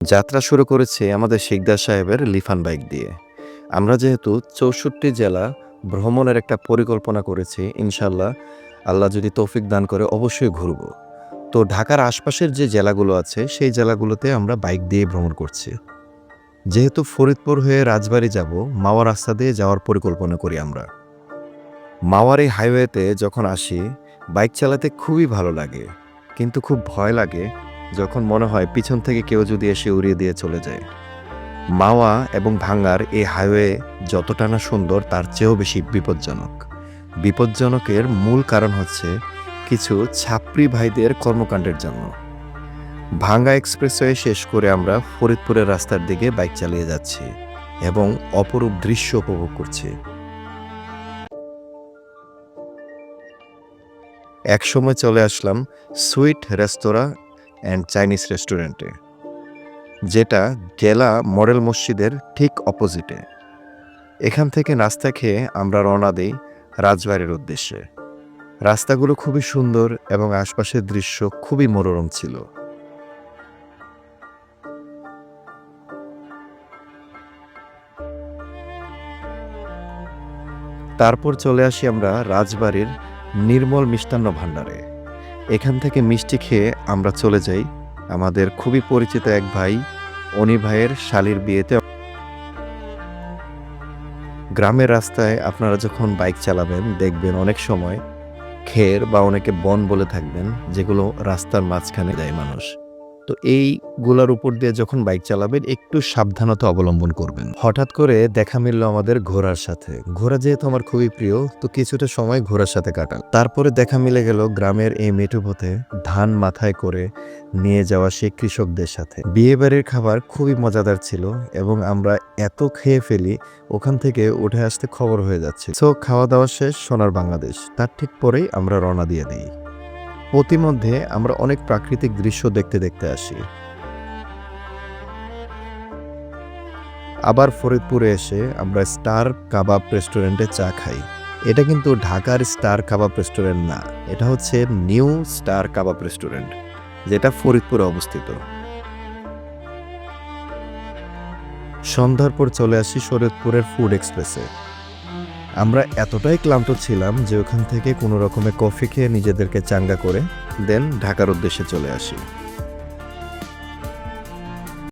যাত্রা শুরু করেছি আমাদের শিকদার সাহেবের লিফান বাইক দিয়ে। আমরা যেহেতু চৌষট্টি জেলা ভ্রমণের একটা পরিকল্পনা করেছি ইনশাল্লাহ আল্লাহ যদি তৌফিক দান করে অবশ্যই ঘুরব। তো ঢাকার আশপাশের যে জেলাগুলো আছে, সেই জেলাগুলোতে আমরা বাইক দিয়ে ভ্রমণ করছি। যেহেতু ফরিদপুর হয়ে রাজবাড়ি যাব, মাওয়া রাস্তা দিয়ে যাওয়ার পরিকল্পনা করি আমরা। মাওয়ার এই হাইওয়েতে যখন আসি, বাইক চালাতে খুবই ভালো লাগে, কিন্তু খুব ভয় লাগে যখন মনে হয় পিছন থেকে কেউ যদি এসে উড়িয়ে দিয়ে চলে যায়। মাওয়া এবং ভাঙ্গার এই হাইওয়ে যতটা না সুন্দর, তার চেয়েও বেশি বিপজ্জনক। বিপজ্জনকের মূল কারণ হচ্ছে কিছু ছাপরি ভাইদের কর্মকাণ্ডের জন্য। ভাঙ্গা এক্সপ্রেসওয়ে শেষ করে আমরা ফরিদপুরের রাস্তার দিকে বাইক চালিয়ে যাচ্ছি এবং অপরূপ দৃশ্য উপভোগ করছি। একসময় চলে আসলাম সুইট রেস্তোরাঁ অ্যান্ড চাইনিজ রেস্টুরেন্টে যেটা জেলা মডেল মসজিদের ঠিক অপোজিটে এখান থেকে নাস্তা খেয়ে আমরা রওনা দিই রাজবাড়ির উদ্দেশ্যে। রাস্তাগুলো খুবই সুন্দর এবং আশপাশের দৃশ্য খুবই মনোরম ছিল। তারপর চলে আসি আমরা রাজবাড়ির নির্মল মিষ্টান্ন ভাণ্ডারে। এখান থেকে মিষ্টি খেয়ে আমরা চলে যাই। আমাদের খুবই পরিচিত এক ভাই অনি ভাইয়ের শালির বিয়েতে গ্রামের রাস্তায় আপনারা যখন বাইক চালাবেন, দেখবেন অনেক সময় খের বা অনেকে বন বলে থাকবেন, যেগুলো রাস্তার মাঝখানে যায় মানুষ। তো এইগুলোর উপর দিয়ে যখন বাইক চালাবেন, একটু সাবধানতা অবলম্বন করবেন। হঠাৎ করে দেখা মিলল আমাদের ঘোড়ার সাথে। ঘোড়া যেহেতু আমার খুবই প্রিয়, তো কিছুটা সময় ঘোড়ার সাথে কাটান। তারপরে দেখা মিলে গেল গ্রামের এই মেঠোপথে ধান মাথায় করে নিয়ে যাওয়া সেই কৃষকদের সাথে। বিয়ে বাড়ির খাবার খুবই মজাদার ছিল এবং আমরা এত খেয়ে ফেলি, ওখান থেকে উঠে আসতে খবর হয়ে যাচ্ছে। সো খাওয়া দাওয়া শেষ, সোনার বাংলাদেশ। তার ঠিক পরেই আমরা রওনা দিয়ে দিই। প্রতিমধ্যে আমরা অনেক প্রাকৃতিক দৃশ্য দেখতে দেখতে আসি। আবার ফরিদপুরে এসে আমরা স্টার কাবাব রেস্টুরেন্টে চা খাই। এটা কিন্তু ঢাকার স্টার কাবাব রেস্টুরেন্ট না, এটা হচ্ছে নিউ স্টার কাবাব রেস্টুরেন্ট, যেটা ফরিদপুরে অবস্থিত। সন্ধ্যার পর চলে আসি শরীয়তপুরের ফুড এক্সপ্রেসে। আমরা এতটাই ক্লান্ত ছিলাম যে ওখান থেকে কোনো রকমে কফি খেয়ে নিজেদেরকে চাঙ্গা করে, দেন ঢাকার উদ্দেশ্যে চলে আসি।